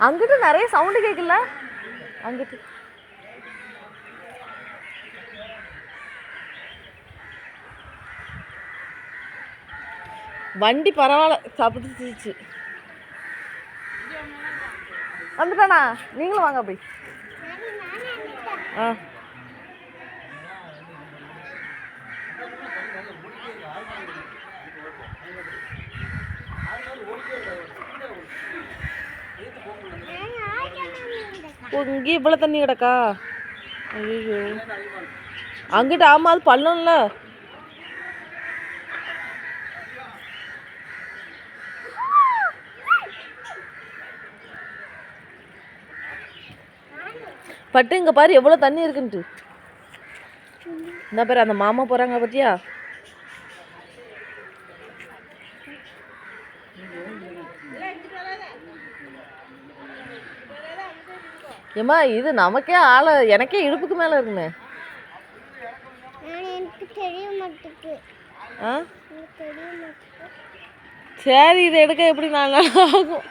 அங்கிட்டு நிறைய சவுண்டு கேட்கல அங்கிட்டு. வண்டி பரவாயில்ல சாப்பிட்டுச்சு வந்துட்டானா? நீங்களும் வாங்க போய். ஆ. ஓ இங்கே இவ்வளோ தண்ணி கிடக்கா? ஐயோ அங்கிட்ட ஆமாம் அது பள்ளம்ல. பட்டு இங்கே பாரு எவ்வளோ தண்ணி இருக்குன்ட்டு. என்ன பேர் அந்த மாமா போகிறாங்க பார்த்தியா ஏம்மா இது நமக்கே ஆளை எனக்கே இடுப்புக்கு மேலே இருக்குமே. நான் எனக்கு தெரிய மாட்டேங்குது. ஆ? சரி இதை எடுக்க எப்படி நாலு நாள் ஆகும்?